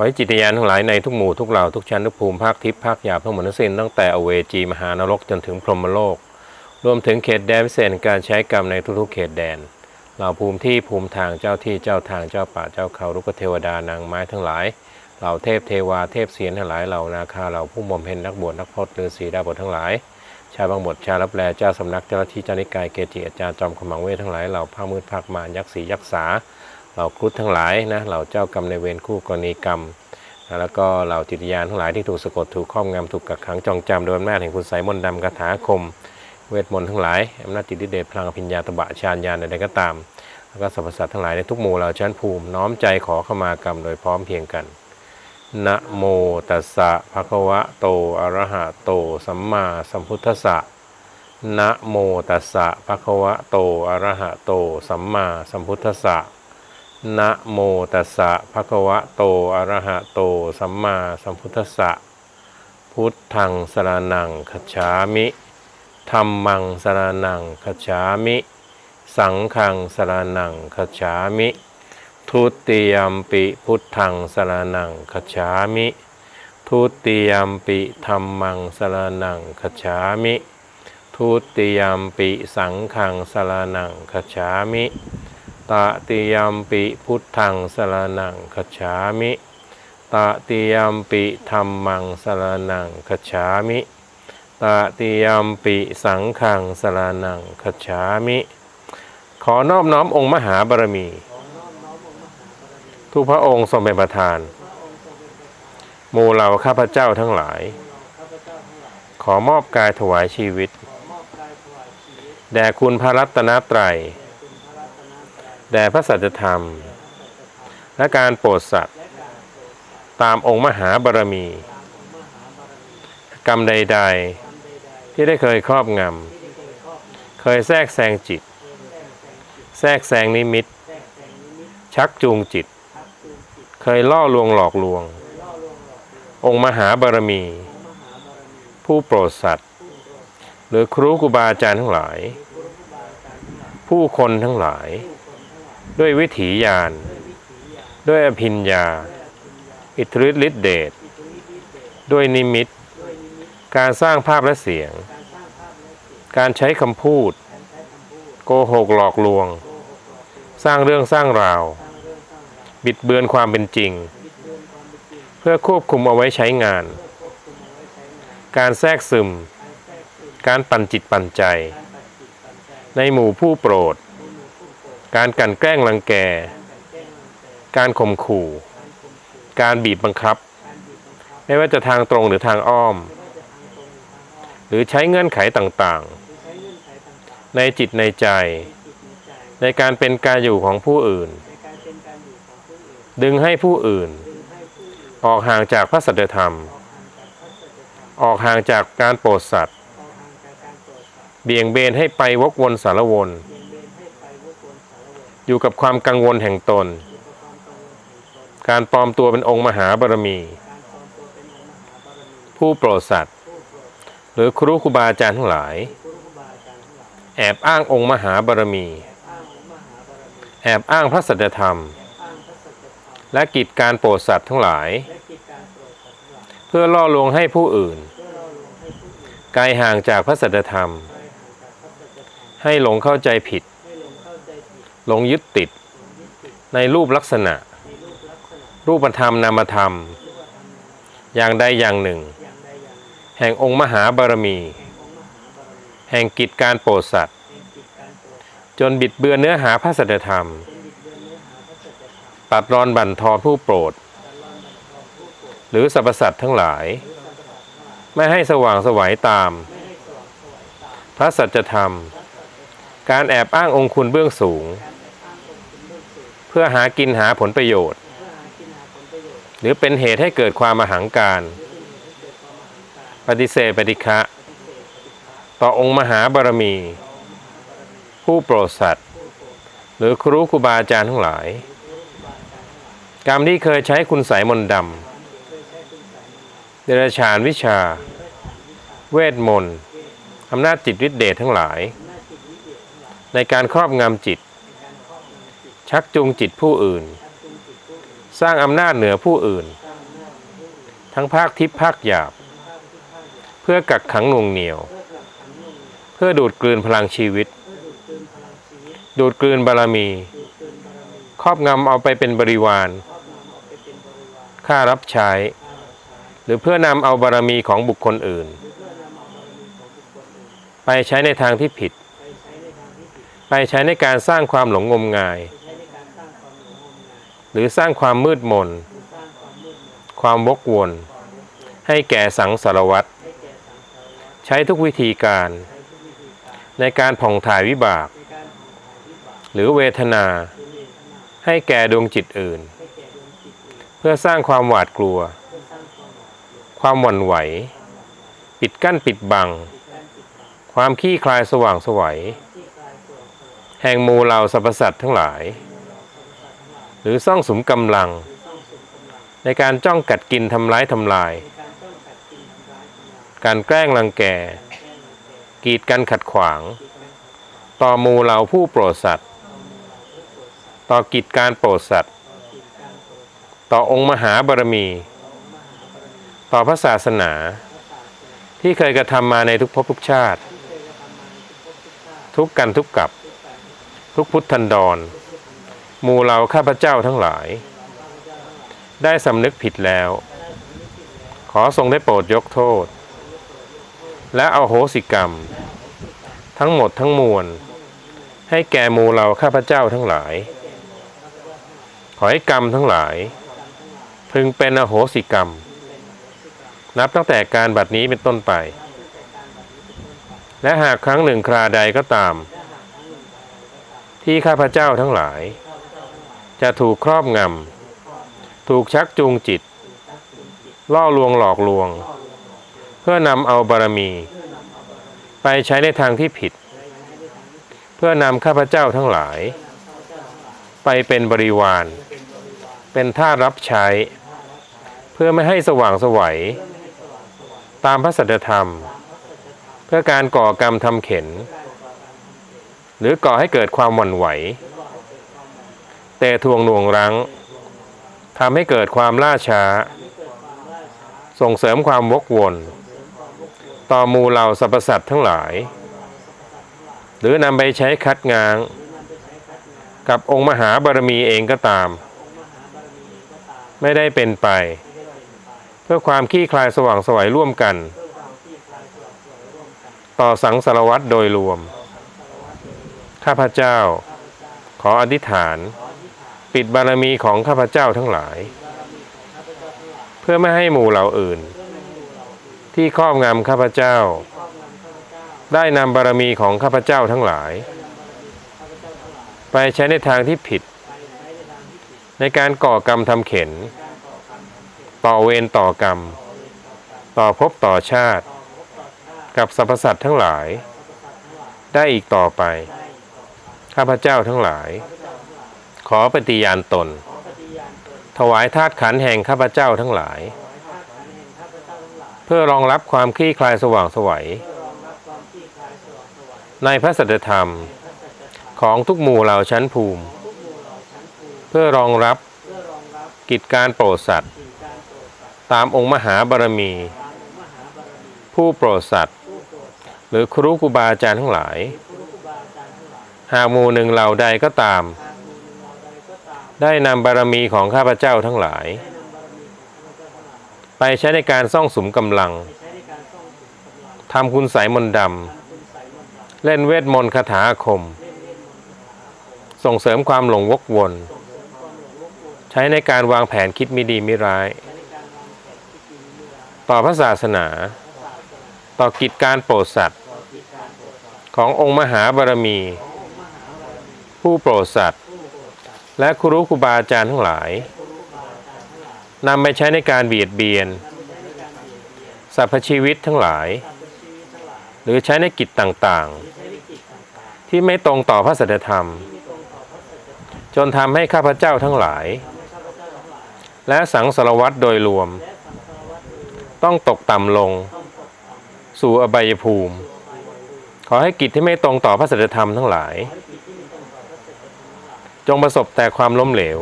อให้จิตญาณทั้งหลายในทุกหมู่ทุกเหล่าทุกชั้นทุกภูมิภาคทิพย์ภาคหยาบทั้งหมดทั้งสิ้นตั้งแต่อเวจีมหานรกจนถึงพรหมโลก รวมถึงเขตแดนพิเศษการใช้กรรมในทุกๆ เขตแดนเหล่าภูมิที่ภูมิทางเจ้าที่เจ้าทางเจ้าป่าเจ้าเขาลูกเทวดานางไม้ทั้งหลายเหล่าเทพเทวาเทพเสียนทั้งหลายเหล่านาคาเหล่าผู้บำเพ็ญนักบวชนักพรตฤาษีดาบททั้งหลาย ชาบางบทชาวรับแลเจ้าสำนักเจ้าที่เจ้านิกายเกจิอาจารย์จอมขมังเวททั้งหลายเหล่าพระมืดภาคมารยักษ์ศรียักษ์สา เหล่าครุฑทั้งหลายนะเหล่าเจ้ากรรมในเวรคู่กรณีกรรม แล้วก็เหล่าจิตญาณทั้งหลายที่ถูกสะกดถูกครอบงำถูกกักขังจองจำโดยอำนาจแห่งคุณไสยมนต์ดำคาถาคม เวทมนต์ทั้งหลายอำนาจจิตฤทธิเดชพลังอภิญญาตบะฌานญาณใดๆก็ตาม แล้วก็สรรพสัตว์ทั้งหลายในทุกหมู่เหล่าชั้นภูมิน้อมใจขอเข้ามากรรมโดยพร้อมเพียงกันนะโมตัสสะภะคะวะโตอะระหะโตสัมมาสัมพุทธัสสะนะโมตัสสะภะคะวะโตอะระหะโตสัมมาสัมพุทธัสสะ นะโมตัสสะภะคะวะโต อะระหะโต สัมมาสัมพุทธัสสะ พุทธังสรนังคัจามิธัมมังสรนังคัจามิ สังฆังสรนังคัจามิ ทุติยมปิพุทธังสรนังคัจามิ ทุติยมปิธัมมังสรนังคัจามิ ทุติยมปิสังฆังสรนังคัจามิ ตติยมปิพุทธังสรนังคัจฉามิตติยมปิธรรมังสรนังคัจฉามิตติยมปิสังฆังสรนังคัจฉามิ ขอนอบน้อมองค์มหาบารมี ทุกพระองค์ทรงเป็นประธานหมู่เหล่าข้าพเจ้าทั้งหลาย ขอมอบกายถวายชีวิต แด่คุณพระรัตนตรัย แด่พระสัจธรรม และการโปรดสัตว์ ตามองค์มหาบารมี กรรมใด ๆ ที่ได้เคยครอบงำ เคยแทรกแซงจิต แทรกแซงนิมิต ชักจูงจิต เคยล่อลวงหลอกลวง องค์มหาบารมี ผู้โปรดสัตว์ หรือครูครูบาอาจารย์ทั้งหลาย ผู้คนทั้งหลาย ด้วยวิถีญาณด้วยอภิญญา อิทธิฤทธิเดชด้วยนิมิต การสร้างภาพและเสียง การใช้คำพูด โกหกหลอกลวง สร้างเรื่องสร้างราว บิดเบือนความเป็นจริง เพื่อควบคุมเอาไว้ใช้งาน การแทรกซึม การปั่นจิตปั่นใจ ในหมู่ผู้โปรด การกันแกล้งรังแก การข่มขู่ การบีบบังคับ ไม่ว่าจะทางตรงหรือทางอ้อม หรือใช้เงื่อนไขต่างๆ ในจิตในใจ ในการเป็นการอยู่ของผู้อื่น ดึงให้ผู้อื่น ออกห่างจากพระสัจธรรม ออกห่างจากการโปรดสัตว์ เบี่ยงเบนให้ไปวกวนสารวน อยู่กับความกังวลแห่งตน การปลอมตัวเป็นองค์มหาบารมี ผู้โปรดสัตว์ หรือครูครูบาอาจารย์ทั้งหลาย แอบอ้างองค์มหาบารมี แอบอ้างพระสัจธรรม และกิจการโปรดสัตว์ทั้งหลาย เพื่อล่อลวงให้ผู้อื่นไกลห่างจากพระสัจธรรม ให้หลงเข้าใจผิด ลงยึดติด ในรูปลักษณะ รูปธรรมนามธรรม อย่างใดอย่างหนึ่ง แห่งองค์มหาบารมี แห่งกิจการโปรดสัตว์ จนบิดเบือนเนื้อหาพระสัจธรรม ตัดรอนบั่นทอนผู้โปรด หรือสรรพสัตว์ทั้งหลาย ไม่ให้สว่างไสวัยตาม พระสัจธรรมการแอบอ้างองค์คุณเบื้องสูง เพื่อหากินหาผลประโยชน์ หรือเป็นเหตุให้เกิดความมหังการ ปฏิเสธปฏิฆะต่อองค์มหาบารมี ผู้โปรดสัตว์ หรือครูครูบาอาจารย์ทั้งหลาย กรรมที่เคยใช้คุณสายมนต์ดำเดรัจฉานวิชา เวทมนต์อำนาจจิตวิทเดชทั้งหลาย ในการครอบงำจิต ชักจูงจิตผู้อื่น สร้างอำนาจเหนือผู้อื่น ทั้งภาคทิพย์ภาคหยาบ เพื่อกักขังหน่วงเหนียว เพื่อดูดกลืนพลังชีวิต ดูดกลืนบารมี ครอบงำเอาไปเป็นบริวาร ค่ารับใช้ หรือเพื่อนำเอาบารมีของบุคคลอื่น ไปใช้ในทางที่ผิด ไปใช้ในการสร้างความหลงงมงาย หรือสร้างความมืดมน ความวกวน ให้แก่สังสารวัตรใช้ทุกวิธีการ ในการผ่องถ่ายวิบาก หรือเวทนา ให้แก่ดวงจิตอื่น เพื่อสร้างความหวาดกลัว ความหวั่นไหว ปิดกั้นปิดบัง ความขี้คลายสว่างสวัยแห่งมูเหล่าสรรพสัตว์ทั้งหลาย หรือซ่องสมกำลัง ในการจ้องกัดกินทำร้ายทำลาย การแกล้งรังแก กีดกันขัดขวาง ต่อมูเหล่าผู้โปรดสัตว์ ต่อกิจการโปรดสัตว์ ต่อองค์มหาบารมี ต่อพระศาสนา ที่เคยกระทำมาในทุกภพทุกชาติ ทุกกันทุกกับ ทุกพุทธันดร หมู่เราข้าพเจ้าทั้งหลาย ได้สำนึกผิดแล้ว ขอทรงได้โปรดยกโทษ และเอาโหสิกรรม ทั้งหมดทั้งมวล ให้แก่หมู่เราข้าพเจ้าทั้งหลาย ขอให้กรรมทั้งหลาย พึงเป็นอโหสิกรรม นับตั้งแต่การบัดนี้เป็นต้นไป และหากครั้งหนึ่งคราใดก็ตามที่ข้าพเจ้าทั้งหลาย จะถูกครอบงำ ถูกชักจูงจิต ล่อลวงหลอกลวง เพื่อนำเอาบารมี ไปใช้ในทางที่ผิด เพื่อนำข้าพเจ้าทั้งหลาย ไปเป็นบริวาร เป็นท่ารับใช้ เพื่อไม่ให้สว่างสวัย ตามพระสัจธรรม เพื่อการก่อกรรมทำเข็น หรือก่อให้เกิดความหวั่นไหว แต่ทวงหน่วงรั้งทำให้เกิดความล่าช้า ส่งเสริมความวกวน ต่อมูเหล่าสรรพสัตว์ทั้งหลาย หรือนำไปใช้คัดง้าง กับองค์มหาบารมีเองก็ตาม ไม่ได้เป็นไป เพื่อความขี้คลายสว่างสวัยร่วมกัน ต่อสังสารวัตรโดยรวม ข้าพเจ้า ขออธิษฐาน ปิดบารมีของข้าพเจ้าทั้งหลาย เพื่อไม่ให้หมู่เหล่าอื่น ที่ครอบงำข้าพเจ้า ได้นำบารมีของข้าพเจ้าทั้งหลาย ไปใช้ในทางที่ผิด ในการก่อกรรมทำเข็น ต่อเวรต่อกรรม ต่อภพต่อชาติ กับสรรพสัตว์ทั้งหลาย ได้อีกต่อไป ข้าพเจ้าทั้งหลาย ขอปฏิญาณตน ถวายธาตุขันธ์แห่งข้าพเจ้าทั้งหลาย เพื่อรองรับความคลี่คลายสว่างสวัย ในพระสัจธรรม ของทุกหมู่เหล่าชั้นภูมิ เพื่อรองรับกิจการโปรดสัตว์ ตามองค์มหาบารมี ผู้โปรดสัตว์ หรือครูครูบาอาจารย์ทั้งหลาย หากหมู่หนึ่งเหล่าใดก็ตาม ได้นำบารมีของข้าพเจ้าทั้งหลาย ไปใช้ในการซ่องสุมกำลังทำคุณใสยมนต์ดำเล่นเวทมนต์คาถาคม ส่งเสริมความหลงวกวน ใช้ในการวางแผนคิดมิดีมิร้าย ต่อพระศาสนา ต่อกิจการโปรดสัตว์ ขององค์มหาบารมี ผู้โปรดสัตว์ และครูครูบาอาจารย์ทั้งหลายนำไปใช้ในการเบียดเบียนสรรพชีวิตทั้งหลาย หรือใช้ในกิจต่างๆ ที่ไม่ตรงต่อพระสัจธรรม จนทำให้ข้าพเจ้าทั้งหลาย และสังสารวัตรโดยรวม ต้องตกต่ำลง สู่อบายภูมิ ขอให้กิจที่ไม่ตรงต่อพระสัจธรรมทั้งหลาย จงประสบแต่ความล้มเหลว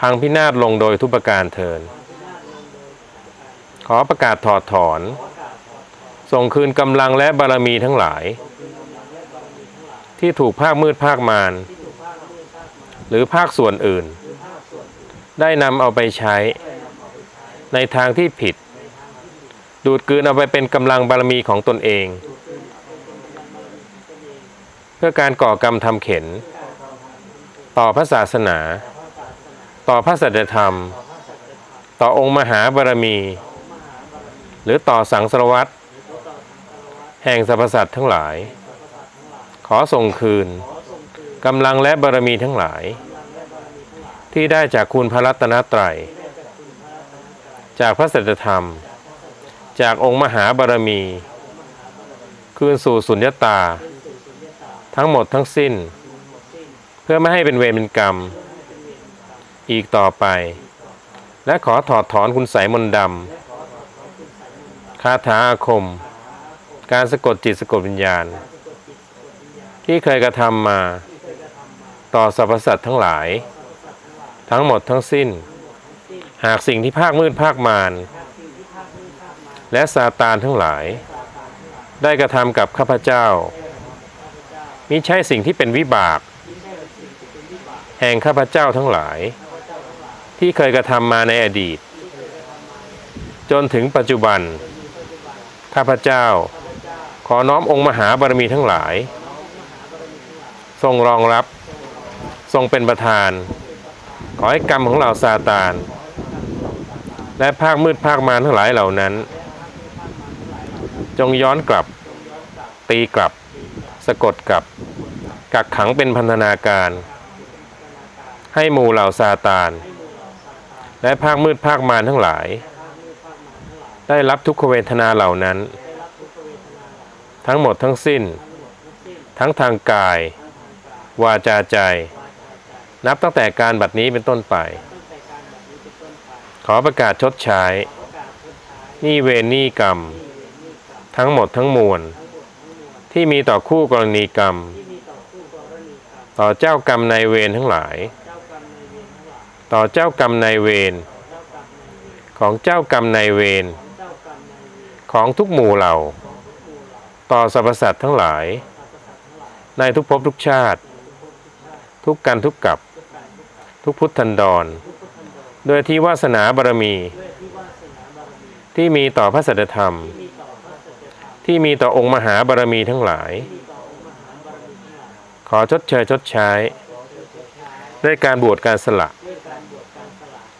พังพินาศลงโดยทุกประการเทิน ขอประกาศถอดถอน ส่งคืนกำลังและบารมีทั้งหลาย ที่ถูกภาคมืดภาคมารหรือภาคส่วนอื่น ได้นำเอาไปใช้ ในทางที่ผิด ดูดกืนเอาไปเป็นกำลังบารมีของตนเอง เพื่อการก่อกรรมทำเข็น ต่อพระศาสนา ต่อพระสัจธรรม ต่อองค์มหาบารมี หรือต่อสังสารวัตรแห่งสรรพสัตว์ทั้งหลาย ขอส่งคืนกำลังและบารมีทั้งหลาย ที่ได้จากคุณพระรัตนตรัย จากพระสัจธรรม จากองค์มหาบารมี คืนสู่สุญญตา ทั้งหมดทั้งสิ้น เพื่อไม่ให้เป็นเวรเป็นกรรม อีกต่อไป และขอถอดถอนคุณไสยมนต์ดำคาถาอาคม การสะกดจิตสะกดวิญญาณ ที่เคยกระทำมาต่อสรรพสัตว์ทั้งหลาย ทั้งหมดทั้งสิ้น หากสิ่งที่ภาคมืดภาคมารและซาตานทั้งหลาย ได้กระทำกับข้าพเจ้ามิใช่สิ่งที่เป็นวิบาก แห่งข้าพเจ้าทั้งหลาย ที่เคยกระทำมาในอดีต จนถึงปัจจุบัน ข้าพเจ้า ขอน้อมองค์มหาบารมีทั้งหลาย ทรงรองรับ ทรงเป็นประธาน ขอให้กรรมของเราซาตาน และภาคมืดภาคมารทั้งหลายเหล่านั้น จงย้อนกลับ ตีกลับ สะกดกลับกักขังเป็นพันธนาการ ให้หมู่เหล่าซาตาน และภาคมืดภาคมารทั้งหลาย ได้รับทุกขเวทนาเหล่านั้น ทั้งหมดทั้งสิ้น ทั้งทางกาย วาจาใจ นับตั้งแต่การบัดนี้เป็นต้นไป ขอประกาศชดใช้หนี่เวรหนี่กรรม ทั้งหมดทั้งมวล ที่มีต่อคู่กรณีกรรม ต่อเจ้ากรรมนายเวรทั้งหลาย ต่อเจ้ากรรมนายเวรของเจ้ากรรมนายเวรของทุกหมู่เหล่า ต่อสรรพสัตว์ทั้งหลาย ในทุกภพทุกชาติ ทุกกันทุกกับ ทุกพุทธันดร โดยที่วาสนาบารมี ที่มีต่อพระสัจธรรม ที่มีต่อองค์มหาบารมีทั้งหลาย ขอชดเชยชดใช้ ด้วยการบวชการสละ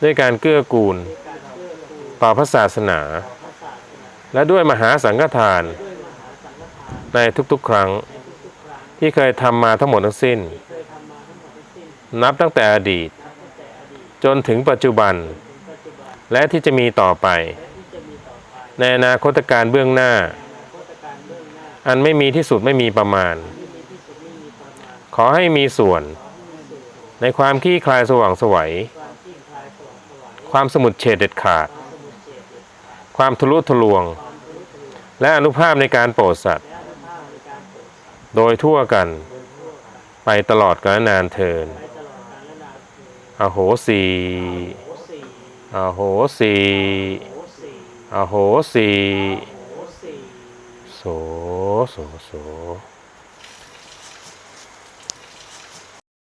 ด้วยการเกื้อกูล ต่อพระศาสนา และด้วยมหาสังฆทาน ในทุกๆครั้งที่เคยทำมาทั้งหมดทั้งสิ้น นับตั้งแต่อดีต จนถึงปัจจุบัน และที่จะมีต่อไป ในอนาคตการเบื้องหน้า อันไม่มีที่สุดไม่มีประมาณ ขอให้มีส่วน ในความขี้คลายสว่างสวัย ความสมุดเฉดเด็ดขาด ความทะลุทะลวง และอนุภาพในการโปรดสัตว์ โดยทั่วกัน ไปตลอดกาลนานเทิน อโหสี อโหสี อโหสี โส โส โส